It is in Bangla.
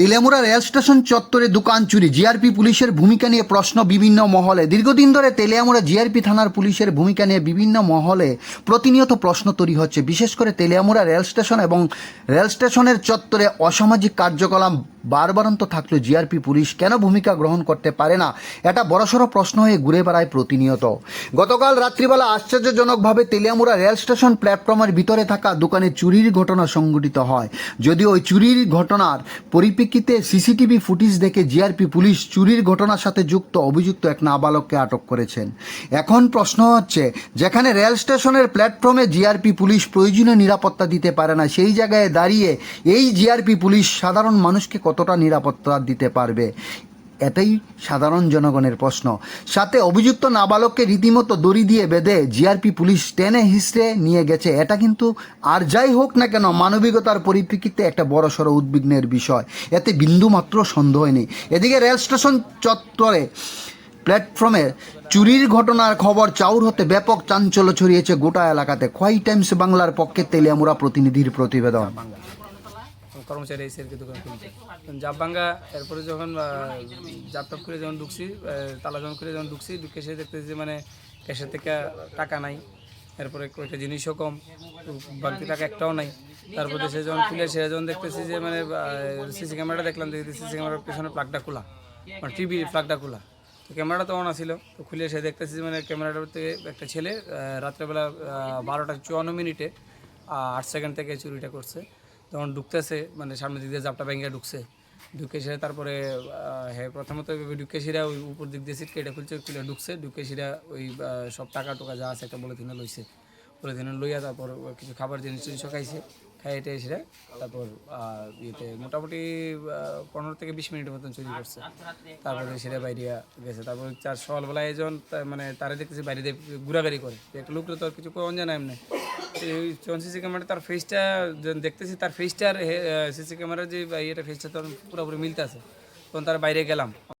তেলেমুরা রেল স্টেশন চত্বরে দোকান চুরি। জিআরপি পুলিশের ভূমিকা নিয়ে প্রশ্ন বিভিন্ন মহলে। দীর্ঘদিন ধরে তেলিয়ামুড়া জিআরপি থানার পুলিশের ভূমিকা নিয়ে বিভিন্ন মহলে প্রতিনিয়ত প্রশ্ন তৈরি হচ্ছে। বিশেষ করে তেলিয়ামুড়া রেল স্টেশন এবং রেল স্টেশনের চত্বরে অসামাজিক কার্যকলাপ বারবারন্ত থাকলেও জিআরপি পুলিশ, কেন ভূমিকা গ্রহণ করতে পারে না? এটা বড়সড় প্রশ্ন হয়ে ঘুরে বেড়ায় প্রতিনিয়ত। গতকাল রাত্রিবেলা আশ্চর্যজনকভাবে তেলিয়ামুড়া রেল স্টেশন প্ল্যাটফর্মের ভিতরে থাকা দোকানে চুরির ঘটনা সংঘটিত হয়। যদিও ওই চুরির ঘটনার পরিপ্রেক্ষিতে সিসিটিভি ফুটেজ দেখে জিআরপি পুলিশ চুরির ঘটনার সাথে যুক্ত অভিযুক্ত এক নাবালককে আটক করেছেন। এখন প্রশ্ন হচ্ছে, যেখানে রেল স্টেশনের প্ল্যাটফর্মে জিআরপি পুলিশ প্রয়োজনীয় নিরাপত্তা দিতে পারে না, সেই জায়গায় দাঁড়িয়ে এই জিআরপি পুলিশ সাধারণ মানুষকে কতটা নিরাপত্তা দিতে পারবে? এটাই সাধারণ জনগণের প্রশ্ন। সাথে অভিযুক্ত নাবালককে রীতিমতো দড়ি দিয়ে বেঁধে জিআরপি পুলিশ টেনে হিসড়ে নিয়ে গেছে, এটা কিন্তু আর যাই হোক না কেন, মানবিকতার পরিপ্রেক্ষিতে একটা বড়সড় উদ্বিগ্নের বিষয়। এতে বিন্দু মাত্র সন্দেহ নেই। এদিকে রেল স্টেশন চত্বরে প্ল্যাটফর্মে চুরির ঘটনার খবর চাউর হতে ব্যাপক চাঞ্চল্য ছড়িয়েছে গোটা এলাকাতে। খোয়াই টাইমস বাংলার পক্ষে তেলিয়ামুরা প্রতিনিধির প্রতিবেদন। কর্মচারী এসে আর কি দোকান জাপ ভাঙ্গা, এরপরে যখন জাপ টাপ করে যখন ঢুকছি তালা যখন করে যখন ঢুকছি, ঢুকে সে দেখতেছি যে মানে ক্যাশের থেকে টাকা নাই। এরপরে কয়েকটা জিনিসও কম বাড়তি টাকা একটাও নাই। তারপরে সে যখন খুলে, সে যখন দেখতেছি যে মানে সিসি ক্যামেরাটা দেখলাম দেখতে সিসি ক্যামেরার পেছনে প্লাগটা খোলা মানে টিভি প্লাগটা খোলা। তো ক্যামেরাটা তো অন ছিল তো খুলে সে দেখতেছি যে মানে ক্যামেরাটার থেকে একটা ছেলে রাত্রেবেলা বারোটা চুয়ান্ন মিনিটে আট সেকেন্ড থেকে চুরিটা করছে। তখন ঢুকতেছে মানে সামনের দিক দিয়ে জাপটা ভেঙে ঢুকছে। ঢুকে সে তারপরে হ্যাঁ প্রথমত ঢুকে সিরা ওই উপর দিক দিয়ে সিট কেটে খুলছে, খুলে ঢুকছে, ঢুকে সিরা ওই সব টাকা টুকা যা আছে একটা বলে দিনে লইছে। বলে দিনে লইয়া তারপর কিছু খাবার জিনিস টিনিসও খাইছে খাইতে এসে তারপর ইয়েতে মোটামুটি পনেরো থেকে বিশ মিনিটের মতন চুরি করছে। তারপরে সেটা বাইরে গেছে। তারপর চার সকালবেলা একজন মানে তারা দেখতেছি, বাইরে দিয়ে ঘোরাঘুরি করে। একটা লোক তো আর কিছু কোন জানা এমনি। যখন সিসি ক্যামেরা তার ফেসটা দেখতেছি, তার ফেসটার সিসি ক্যামেরা যে ইয়েটা ফেসটা তখন পুরোপুরি মিলতে আছে তখন তার বাইরে গেলাম।